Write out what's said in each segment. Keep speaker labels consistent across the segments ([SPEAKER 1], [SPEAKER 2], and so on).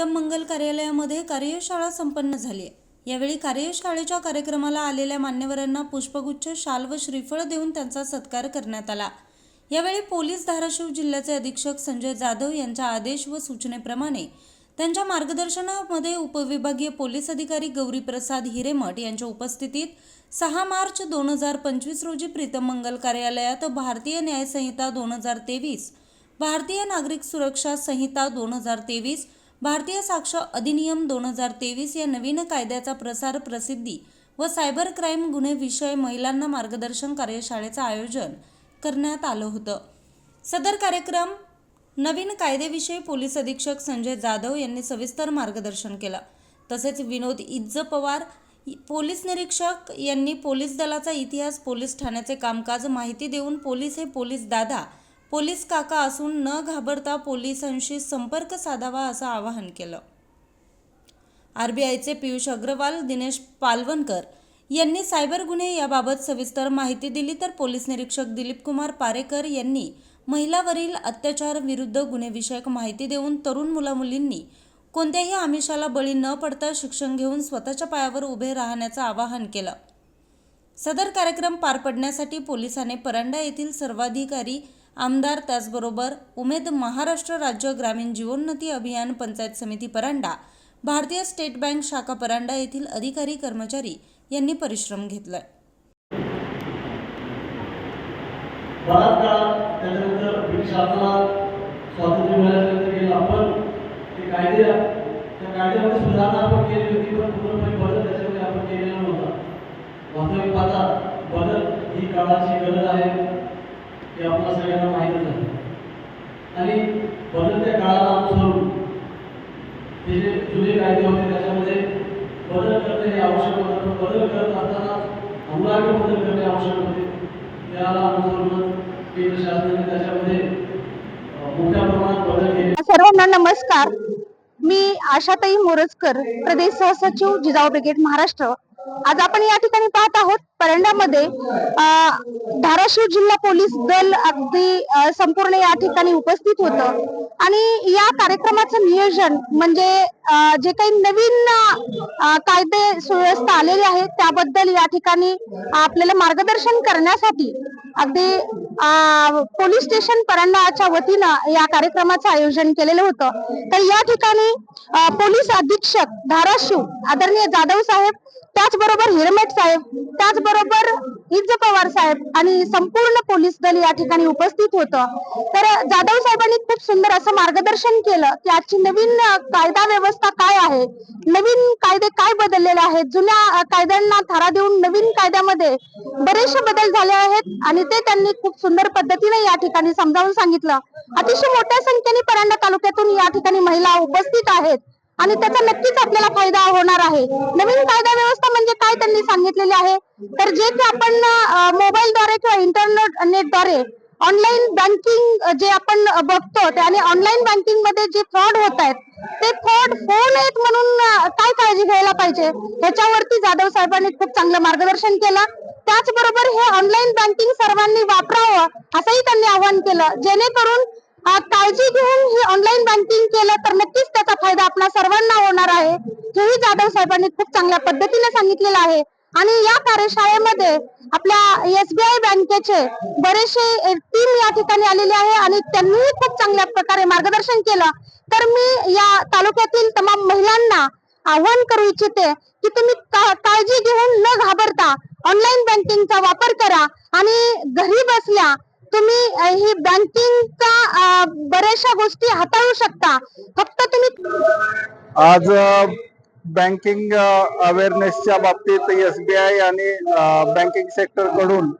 [SPEAKER 1] प्रीतम मंगल कार्यालयामध्ये कार्यशाळा संपन्न झाली आहे. यावेळी कार्यशाळेच्या कार्यक्रमाला आलेल्या मान्यवरांना पुष्पगुच्छ शाल व श्रीफळ देऊन त्यांचा सत्कार करण्यात आला. यावेळी पोलीस धाराशिव जिल्ह्याचे अधीक्षक संजय जाधव यांच्या आदेश व सूचनेप्रमाणे त्यांच्या मार्गदर्शनामध्ये उपविभागीय पोलीस अधिकारी गौरीप्रसाद हिरेमठ यांच्या उपस्थितीत सहा मार्च दोन हजार पंचवीस रोजी प्रीतम मंगल कार्यालयात भारतीय न्यायसंहिता दोन हजार तेवीस भारतीय नागरिक सुरक्षा संहिता दोन हजार तेवीस भारतीय साक्ष अधिनियम दोन हजार तेवीस या नवीन कायद्याचा प्रसार प्रसिद्धी व सायबर क्राईम गुन्हे विषय महिलांना मार्गदर्शन कार्यशाळेचं आयोजन करण्यात आलं होतं. सदर कार्यक्रम नवीन कायदेविषयी पोलीस अधीक्षक संजय जाधव यांनी सविस्तर मार्गदर्शन केलं. तसेच विनोद इज्ज पवार पोलीस निरीक्षक यांनी पोलीस दलाचा इतिहास पोलीस ठाण्याचे कामकाज माहिती देऊन पोलीस हे पोलीस दादा पोलीस काका असून न घाबरता पोलिसांशी संपर्क साधावा असं आवाहन केलं. आरबीआयचे पियुष अग्रवाल दिनेश पालवणकर यांनी सायबर गुन्हे याबाबत सविस्तर माहिती दिली तर पोलीस निरीक्षक दिलीप कुमार पारेकर यांनी महिलावरील अत्याचार विरुद्ध गुन्हेविषयक माहिती देऊन तरुण मुलामुलींनी कोणत्याही आमिषाला बळी न पडता शिक्षण घेऊन स्वतःच्या पायावर उभे राहण्याचं आवाहन केलं. सदर कार्यक्रम पार पडण्यासाठी पोलिसांनी परांडा येथील सर्वाधिकारी आमदार त्याचबरोबर उमेद महाराष्ट्र राज्य ग्रामीण जीवोन्नती अभियान पंचायत समिती परांडा भारतीय स्टेट बँक शाखा परांडा येथील अधिकारी कर्मचारी यांनी परिश्रम घेतलाय.
[SPEAKER 2] वास्तविक पाहता बदल ही काळाची गरज आहे. हे आपल्या सगळ्यांना माहीतच आहे. आणि बदलत्या काळाला अनुसरून ते जे जुने कायदे होते त्याच्यामध्ये बदल करणे हे आवश्यक होतं. पण बदल करत असताना अमूलाग्र बदल करणे आवश्यक होते. त्याला अनुसरूनच केंद्र शासनाने त्याच्यामध्ये मोठ्या प्रमाणात बदल केले.
[SPEAKER 3] सर्वांना नमस्कार. मी आशाताई मोरजकर प्रदेश सहसचिव जिजाऊ ब्रिगेड महाराष्ट्र. आज आपण या ठिकाणी पाहत आहोत परंड्यामध्ये धाराशिव जिल्हा पोलीस दल अगदी संपूर्ण या ठिकाणी उपस्थित होतं. आणि या कार्यक्रमाचं नियोजन म्हणजे जे काही नवीन कायदे सुव्यवस्था आलेले आहेत त्याबद्दल या ठिकाणी आपल्याला मार्गदर्शन करण्यासाठी अगदी पोलीस स्टेशन परंडाच्या वतीनं या कार्यक्रमाचं आयोजन केलेलं होतं. तर या ठिकाणी पोलीस अधीक्षक धाराशिव आदरणीय जाधव साहेब त्याचबरोबर हिरमेट साहेब त्याचबरोबर इज्ज पवार साहेब आणि संपूर्ण पोलीस दल या ठिकाणी उपस्थित होतं. तर जाधव साहेबांनी खूप सुंदर असं मार्गदर्शन केलं की आजची नवीन कायदा व्यवस्था काय आहे? नवीन कायदे काय बदललेले आहेत? जुन्या कायद्यांना थारा देऊन नवीन कायद्यामध्ये बरेचसे बदल झाले आहेत आणि ते त्यांनी खूप सुंदर पद्धतीने या ठिकाणी समजावून सांगितलं. अतिशय मोठ्या संख्येने परांडा तालुक्यातून या ठिकाणी महिला उपस्थित आहेत. आणि त्याचा नक्कीच आपल्याला फायदा होणार आहे. नवीन कायदा व्यवस्था म्हणजे काय त्यांनी सांगितलेले आहे? तर जे की आपण मोबाईलद्वारे किंवा इंटरनेट नेटद्वारे ऑनलाईन बँकिंग जे आपण बघतो आणि ऑनलाईन बँकिंगमध्ये जे फ्रॉड होत आहेत ते फ्रॉड होऊ नयेत म्हणून काय काळजी घ्यायला पाहिजे? ह्याच्यावरती जाधव साहेबांनी खूप चांगलं मार्गदर्शन केलं. त्याचबरोबर हे ऑनलाईन बँकिंग सर्वांनी वापरावं असंही त्यांनी आवाहन केलं. जेणेकरून काळजी घेऊन ही ऑनलाईन बँकिंग केलं तर नक्कीच त्याचा फायदा आपल्या सर्वांना होणार आहे. हेही जाधव साहेबांनी खूप चांगल्या पद्धतीने सांगितलेलं आहे. आणि या कार्यशाळेमध्ये आपल्या एसबीआय बँकेचे बरेचसे टीम या ठिकाणी आलेली आहे आणि त्यांनीही खूप चांगल्या प्रकारे मार्गदर्शन केलं. तर मी या तालुक्यातील तमाम महिलांना आव्हान करू इच्छिते की तुम्ही का- काळजी घेऊन न घाबरता ऑनलाईन बँकिंगचा वापर करा आणि घरी बसल्या तुम्ही ही बँकिंगचा बऱ्याचशा गोष्टी हाताळू शकता. फक्त तुम्ही
[SPEAKER 4] आज बँकिंग अवेअरनेसच्या बाबतीत एस बी आय आणि बँकिंग सेक्टरकडून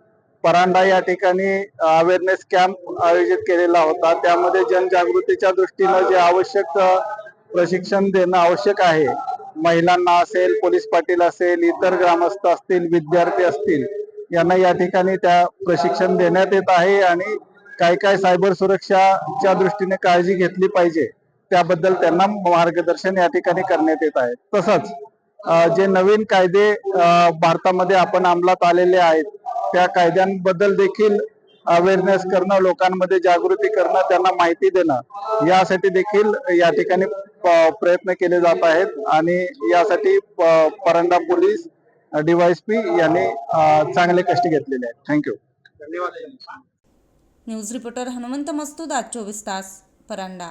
[SPEAKER 4] परांडा या ठिकाणी अवेअरनेस कॅम्प आयोजित केलेला होता. त्यामध्ये जनजागृतीच्या दृष्टीनं जे आवश्यक प्रशिक्षण देणं आवश्यक आहे महिलांना असेल पोलीस पाटील असेल इतर ग्रामस्थ असतील विद्यार्थी असतील यांना या ठिकाणी त्या प्रशिक्षण देण्यात येत आहे आणि काय काय सायबर सुरक्षाच्या दृष्टीने काळजी घेतली पाहिजे त्याबद्दल त्यांना मार्गदर्शन या ठिकाणी करण्यात येत आहे. तसंच जे नवीन कायदे भारतामध्ये आपण अंमलात आलेले आहेत त्या कायद्यांबद्दल देखील अवेअरनेस करणं लोकांमध्ये जागृती करणं त्यांना माहिती देणं यासाठी देखील या ठिकाणी प्रयत्न केले जात आहेत आणि यासाठी परंडा पोलीस डीवायसपी यांनी चांगले कष्ट घेतलेले आहेत. Thank you
[SPEAKER 1] news reporter Hanumant Mastud आज चोवीस तास परांडा.